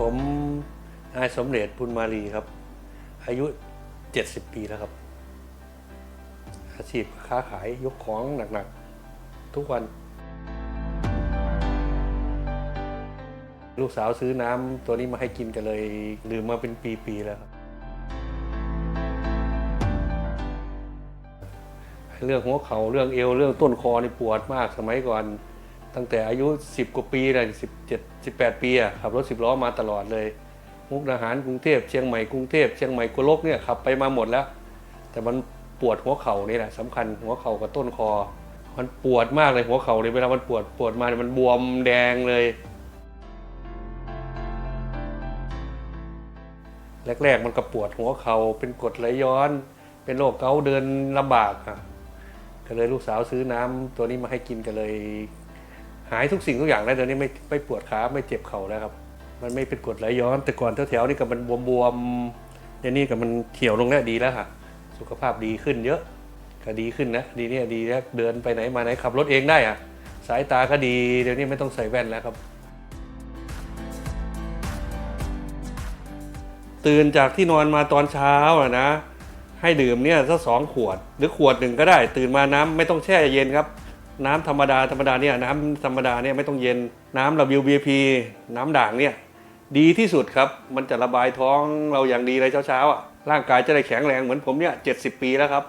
ผมนายสมเด็จบุญมาลีครับ อายุ 70 ปีแล้วครับ อาชีพค้าขายยกของหนักๆ ทุกวัน ลูกสาวซื้อน้ำตัวนี้มาให้กินกันเลยลืมมาเป็นปีๆแล้วครับเรื่องหัวเขา่าเรื่องเอวเรื่องต้นคอนี่ปวดมากสมัยก่อน ตั้งแต่อายุ 10 กว่าปีเลย17 18ปีอะขับรถ10ล้อมาตลอดเลย มุกดาหารกรุงเทพเชียงใหม่กรุงเทพเชียงใหม่กุลกเนี่ยขับไปมาหมดแล้ว แต่มันปวดหัวเข่านี่แหละสำคัญหัวเข่ากับต้นคอ มันปวดมากเลยหัวเข่าเนี่ยเวลามันปวดปวดมาเนี่ยมันบวมแดงเลย แรกๆมันก็ปวดหัวเขา่าเป็นกรดไหลย้อน เป็นโรคเกาต์เดินลำบากอะก็เลยลูกสาวซื้อน้ำตัวนี้มาให้กินก็เลย หายทุกสิ่งทุกอย่างแล้วเดี๋ยวนี้ไม่ไม่ปวดขาไม่เจ็บเข่าแล้วครับ มันไม่เป็นกรดไหลย้อน แต่ก่อนแถวๆนี่ก็มันบวมๆเดี๋ยวนี้ก็มันเขียวลงแล้วดีแล้วค่ะ สุขภาพดีขึ้นเยอะก็ดีขึ้นนะดีเนี่ยดีแล้วเดินไปไหนมาไหนขับรถเองได้อะสายตาก็ดีเดี๋ยวนี้ไม่ต้องใส่แว่นแล้วครับ ตื่นจากที่นอนมาตอนเช้าอะนะ ให้ดื่มเนี่ยสักสองขวด หรือขวดหนึ่งก็ได้ ตื่นมาน้ำไม่ต้องแช่เย็นครับ น้ำธรรมดาธรรมดาเนี่ยน้ำธรรมดาเนี่ยไม่ต้องเย็นน้ำ WBP น้ำด่างเนี่ยดีที่สุดครับ มันจะระบายท้องเราอย่างดีเลยเช้าๆอะร่างกายจะได้แข็งแรงเหมือนผมเนี่ยเจ็ดสิบปีแล้วครับ